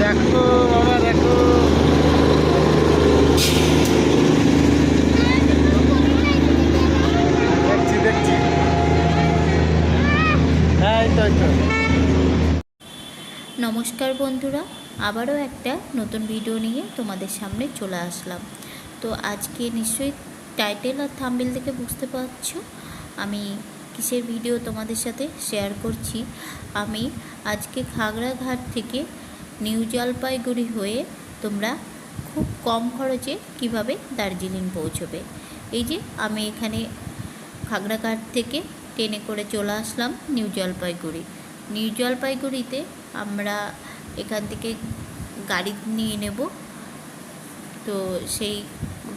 দেখো, বাবা, দেখো। দেখছি দেখছি। হ্যাঁ নমস্কার বন্ধুরা, আবারও একটা নতুন ভিডিও নিয়ে তোমাদের সামনে চলে আসলাম। তো আজকে নিশ্চয়ই টাইটেল আর থাম্বেল থেকে বুঝতে পারছ। আমি কিসের ভিডিও তোমাদের সাথে শেয়ার করছি? আমি আজকে খাগড়াঘাট থেকে নিউ জলপাইগুড়ি হয়ে তোমরা খুব কম খরচে কীভাবে দার্জিলিং পৌঁছবে? এই যে আমি এখানে খাগড়াঘাট থেকে ট্রেনে করে চলে আসলাম নিউ জলপাইগুড়ি। নিউ জলপাইগুড়িতে আমরা এখান থেকে গাড়ি নিয়ে নেব। তো সেই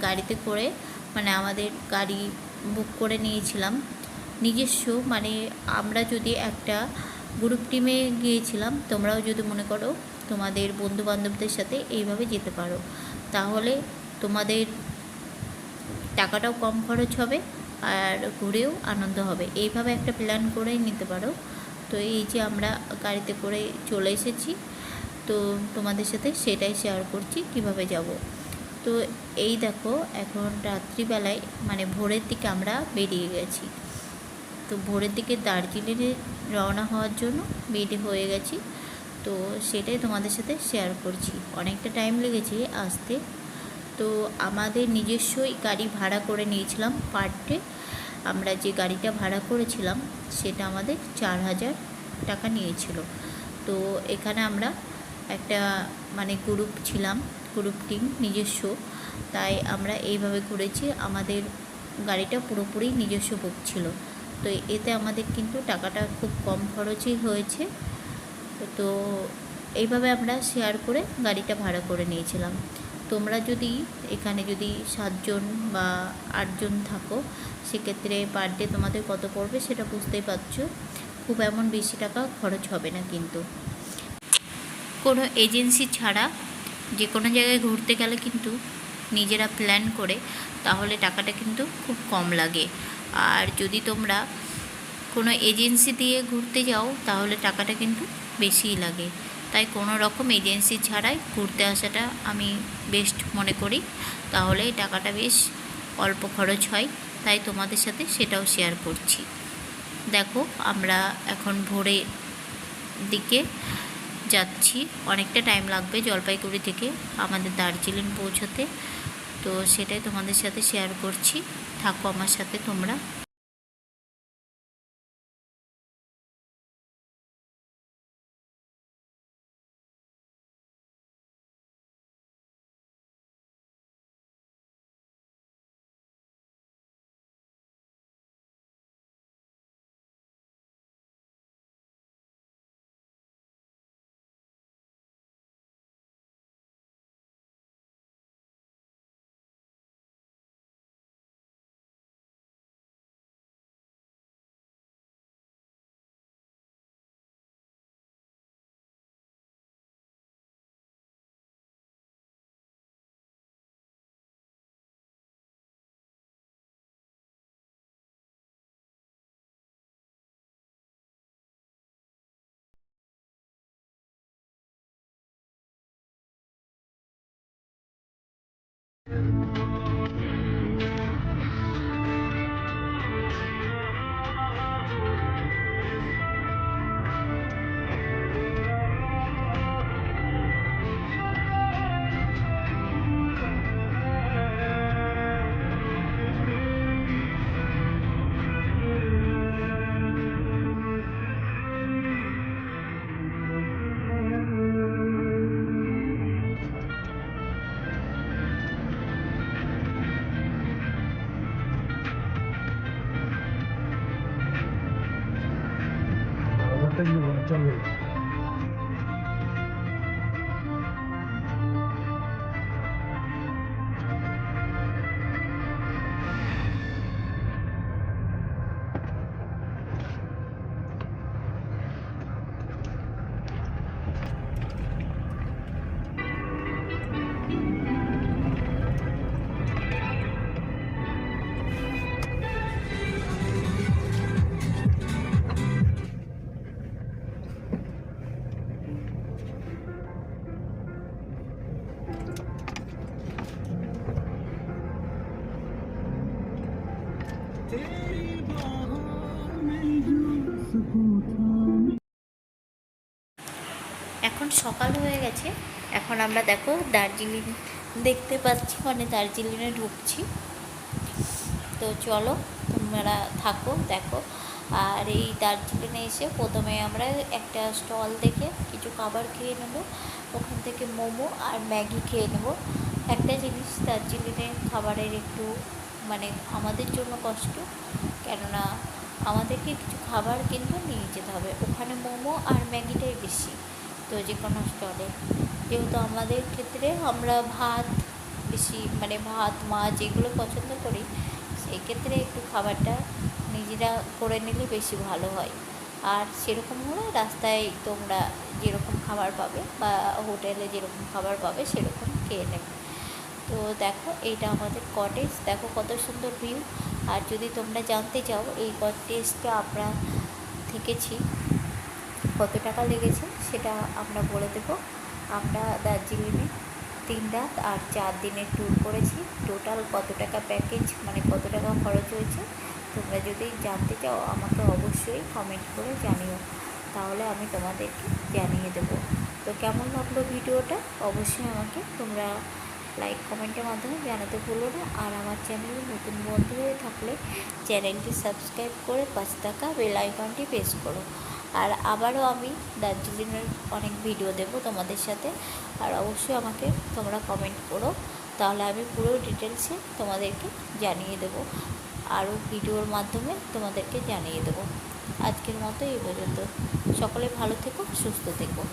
গাড়িতে করে মানে আমাদের গাড়ি বুক করে নিয়েছিলাম। নিজস্ব মানে আমরা যদি একটা গ্রুপ টিমে গিয়েছিলাম, তোমরাও যদি মনে করো তোমাদের বন্ধু বান্ধবদের সাথে এইভাবে যেতে পারো। তাহলে তোমাদের টাকাটাও কম খরচ হবে আর ঘুরেও আনন্দ হবে। এইভাবে একটা প্ল্যান করেই নিতে পারো। তো এই যে আমরা গাড়িতে করে চলে এসেছি, তো তোমাদের সাথে সেটাই শেয়ার করছি কীভাবে যাব। তো এই দেখো, এখন রাত্রিবেলায় মানে ভোরের দিকে আমরা বেরিয়ে গেছি। তো ভোরের দিকে দার্জিলিংয়ে রওনা হওয়ার জন্য বেরিয়ে হয়ে গেছি। তো সেটাই তোমাদের সাথে শেয়ার করছি। অনেকটা টাইম লেগেছে আসতে। তো আমাদের নিজস্বই গাড়ি ভাড়া করে নিয়েছিলাম পার ডে আমরা যে গাড়িটা ভাড়া করেছিলাম, সেটা আমাদের চার হাজার টাকা নিয়েছিল। তো এখানে আমরা একটা মানে গ্রুপ ছিলাম গ্রুপ টিম নিজস্ব। তাই আমরা এইভাবে ঘুরেছি আমাদের গাড়িটা পুরোপুরি নিজস্ব বুক ছিল। তো এতে আমাদের কিন্তু টাকাটা খুব কম খরচই হয়েছে। তো এইভাবে আমরা শেয়ার করে গাড়িটা ভাড়া করে নিয়েছিলাম। তোমরা যদি এখানে যদি সাতজন বা আটজন থাকো, সেক্ষেত্রে পার ডে তোমাদের কত পড়বে সেটা বুঝতেই পারছ। খুব এমন বেশি টাকা খরচ হবে না কিন্তু। কোনো এজেন্সি ছাড়া যে কোনো জায়গায় ঘুরতে গেলে কিন্তু নিজেরা প্ল্যান করে, তাহলে টাকাটা কিন্তু খুব কম লাগে। আর যদি তোমরা কোনো এজেন্সি দিয়ে ঘুরতে যাও, তাহলে টাকাটা কিন্তু বেশিই লাগে। তাই কোনো রকম এজেন্সি ছাড়াই ঘুরতে আসাটা আমি বেস্ট মনে করি। তাহলে টাকাটা বেশ অল্প খরচ হয়, তাই তোমাদের সাথে সেটাও শেয়ার করছি। দেখো, আমরা এখন ভোরে দিকে যাচ্ছি। অনেকটা টাইম লাগবে জলপাইগুড়ি থেকে আমাদের দার্জিলিং পৌঁছতে। তো সেটাই তোমাদের সাথে শেয়ার করছি। থাকো আমার সাথে তোমরা। Yeah. Cho. এখন সকাল হয়ে গেছে। এখন আমরা দেখো দার্জিলিং দেখতে পাচ্ছি মানে দার্জিলিংয়ে ঢুকছি। তো চলো, তোমরা থাকো, দেখো। আর এই দার্জিলিংয়ে এসে প্রথমে আমরা একটা স্টল দেখে কিছু খাবার খেয়ে নেব। ওখান থেকে মোমো আর ম্যাগি খেয়ে নেব। একটা জিনিস দার্জিলিংয়ে খাবারের একটু মানে আমাদের জন্য কষ্ট। কেননা আমাদেরকে কিছু খাবার কিন্তু নিয়ে যেতে হবে। ওখানে মোমো আর ম্যাগিটাই বেশি। তো যে কোনো স্টলে। যেহেতু আমাদের ক্ষেত্রে আমরা ভাত বেশি মানে ভাত, মাছ এগুলো পছন্দ করি সেই ক্ষেত্রে একটু খাবারটা নিজেরা করে নিলে বেশি ভালো হয়। আর সেরকম হলে রাস্তায় তোমরা যেরকম খাবার পাবে বা হোটেলে যেরকম খাবার পাবে সেরকম খেয়ে নেবে। তো দেখো, এইটা আমাদের কটেজ দেখো কত সুন্দর ভিউ আর যদি তোমরা জানতে চাও, এই কটেজটা আমরা থেকেছি। কত টাকা লেগেছে সেটা আমরা বলে দেবো। আমরা দার্জিলিংয়ে তিন রাত আর চার দিনের ট্যুর করেছি। টোটাল কত টাকা প্যাকেজ মানে কত টাকা খরচ হয়েছে? তোমরা যদি জানতে চাও, আমাকে অবশ্যই কমেন্ট করে জানিও। তাহলে আমি তোমাদেরকে জানিয়ে দেবো। তো কেমন লাগল ভিডিওটা? অবশ্যই আমাকে তোমরা লাইক কমেন্টের মাধ্যমে জানাতে ভুলো না। আর আমার চ্যানেলে নতুন বন্ধু হয়ে থাকলে চ্যানেলটি সাবস্ক্রাইব করে পাঁচ টাকা বেল আইকনটি প্রেস করো। আর আবারও আমি দার্জিলিংয়ের অনেক ভিডিও দেব তোমাদের সাথে। আর অবশ্যই আমাকে তোমরা কমেন্ট করো। তাহলে আমি পুরো ডিটেলসে তোমাদেরকে জানিয়ে দেবো। আরও ভিডিওর মাধ্যমে তোমাদেরকে জানিয়ে দেবো। আজকের মতো এই পর্যন্ত। সকলে ভালো থেকো, সুস্থ থেকো।